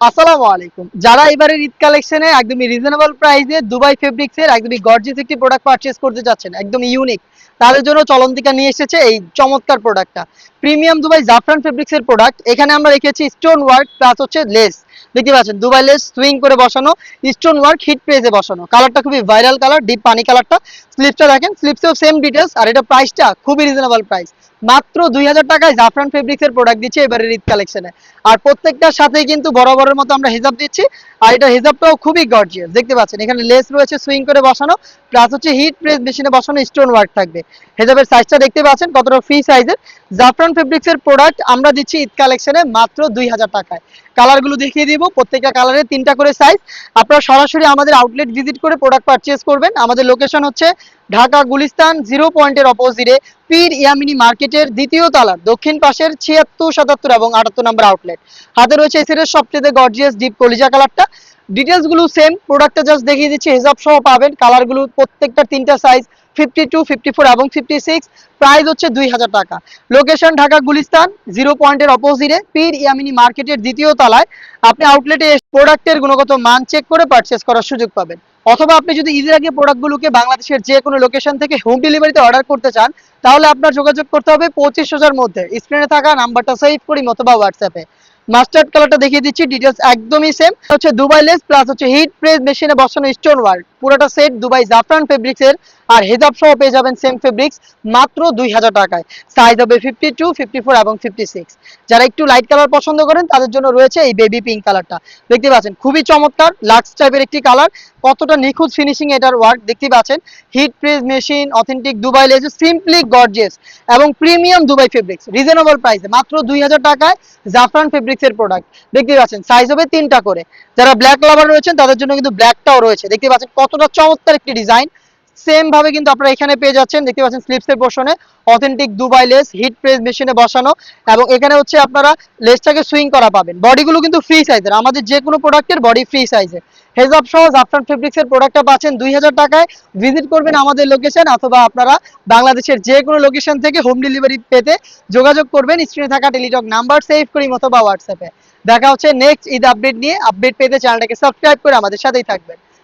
আসসালামু আলাইকুম। যারা ঈদ কালেকশনে একদমই রিজনেবল প্রাইসে দুবাই ফেব্রিক্স এর একদমই একটি প্রোডাক্ট করতে একদম ইউনিক তাদের জন্য চলন্তিকা নিয়ে এসেছে এই চমৎকার প্রোডাক্টটা প্রিমিয়াম দুবাই জাফরান ফেব্রিক্স এর প্রোডাক্ট এখানে আমরা রেখেছি স্টোন ওয়ার্ক প্লাস হচ্ছে লেস দেখতে পাচ্ছেন দুবাই লেস সুইং করে বসানো স্টোন ওয়ার্ক হিট প্রেসে বসানো। কালারটা খুবই ভাইরাল কালার ডিপ পানি কালারটা স্লিপসটা দেখেন স্লিপসেও সেম ডিটেলস আর এটা প্রাইসটা খুবই রিজনেবল প্রাইস মাত্র দুই হাজার টাকায় জাফরান ফেব্রিক্স এর প্রোডাক্ট দিচ্ছে এবারে ঈদ কালেকশনে আর প্রত্যেকটার সাথে কিন্তু বরাবরের মতো আমরা হিজাব দিচ্ছি। আর এটা হিজাবটাও খুবই গর্জিয়াস দেখতে পাচ্ছেন, এখানে লেস রয়েছে সুইং করে বসানো প্লাস হচ্ছে হিট প্রেস মেশিনে বসানো স্টোন ওয়ার্ক থাকবে। হেজাবের সাইজটা দেখতে পাচ্ছেন, কতটা ফ্রি সাইজের জাফরান ফেব্রিক্স এর প্রোডাক্ট আমরা দিচ্ছি ঈদ কালেকশনে মাত্র দুই হাজার টাকায়। কালারগুলো দেখিয়ে দিব, প্রত্যেকটা কালারের তিনটা করে সাইজ আপনারা সরাসরি আমাদের আউটলেট ভিজিট করে প্রোডাক্ট পারচেজ করবেন। আমাদের লোকেশন হচ্ছে ঢাকা গুলিস্তান জিরো পয়েন্টের অপোজিটে পীর ইয়ামিনী মার্কেটের দ্বিতীয় তলার দক্ষিণ পাশের ছিয়াত্তর, সাতাত্তর এবং আটাত্তর নম্বর আউটলেট হাতে রয়েছে এসের সবচেয়ে গর্জিয়াস ডিপ কলিজা কালারটা। ডিটেলসগুলো সেম প্রোডাক্টটা জাস্ট দেখিয়ে দিচ্ছি, হিসাব সহ পাবেন। কালারগুলো প্রত্যেকটা তিনটা size fifty two fifty four এবং ফিফটি সিক্স প্রাইস হচ্ছে দুই হাজার টাকা। লোকেশন ঢাকা গুলিস্তান, জিরো পয়েন্টের অপোজিটে পীর ইয়ামিনী মার্কেটের দ্বিতীয় তলায়। আপনি আউটলেটে প্রোডাক্টের গুণগত মান চেক করে পারচেস করার সুযোগ পাবেন। অথবা আপনি যদি ঈদের আগে প্রোডাক্টগুলোকে বাংলাদেশের যে কোনো লোকেশন থেকে হোম ডেলিভারিতে অর্ডার করতে চান, তাহলে আপনার যোগাযোগ করতে হবে পঁচিশ হাজার মধ্যে স্ক্রিনে থাকা নাম্বারটা সেভ করি অথবা হোয়াটসঅ্যাপে মাস্টার্ড কালারটা দেখিয়ে দিচ্ছি ডিটেলস একদমই সেম হচ্ছে দুবাই লেস প্লাস হচ্ছে হিট প্রেস মেশিনে বসানো স্টোন ওয়ার্ক পুরোটা সেট দুবাই জাফরান ফেব্রিক্স এর আর হেজাব সহ পেয়ে যাবেন সেম ফেব্রিক্স মাত্র দুই হাজার টাকায়। সাইজ হবে ফিফটি টু ফিফটি ফোর এবং ফিফটি সিক্স যারা একটু লাইট কালার পছন্দ করেন, তাদের জন্য রয়েছে এই বেবি পিঙ্ক কালারটা দেখতে পাচ্ছেন, খুবই চমৎকার লাক্স টাইপের একটি কালার কতটা নিখুঁত ফিনিশিং এটার ওয়ার্ক দেখতে পাচ্ছেন heat press machine authentic Dubai lace simply gorgeous এবং প্রিমিয়াম দুবাই ফেব্রিক্স রিজনেবল প্রাইসে মাত্র দুই হাজার টাকায় জাফরান ফেব্রিক্স এর প্রোডাক্ট দেখতে পাচ্ছেন সাইজ হবে তিনটা করে। যারা ব্ল্যাক লাভার রয়েছেন, তাদের জন্য কিন্তু ব্ল্যাকটাও রয়েছে। দেখতে পাচ্ছেন কতটা চমৎকার একটি ডিজাইন। সেম ভাবে কিন্তু আপনারা এখানে পেয়ে যাচ্ছেন, দেখতে পাচ্ছেন স্লিপসের পোর্শনে authentic Dubai lace heat press মেশিনে বসানো, এবং এখানে হচ্ছে আপনারা লেসটাকে সুইং করা পাবেন। বডিগুলো কিন্তু ফ্রি সাইজের আমাদের যে কোনো প্রোডাক্টের বডি ফ্রি সাইজে হেজাব সহ জাফরান ফেব্রিক্স এর প্রোডাক্টটা পাচ্ছেন দুই হাজার টাকায়। ভিজিট করবেন আমাদের লোকেশন অথবা আপনারা বাংলাদেশের যে কোনো লোকেশন থেকে হোম ডেলিভারি পেতে যোগাযোগ করবেন। স্ক্রিনে থাকা টেলিটক নাম্বার সেভ করি অথবা হোয়াটসঅ্যাপে দেখা হচ্ছে নেক্সট ঈদ আপডেট নিয়ে। আপডেট পেতে চ্যানেলটাকে সাবস্ক্রাইব করে আমাদের সাথেই থাকবেন।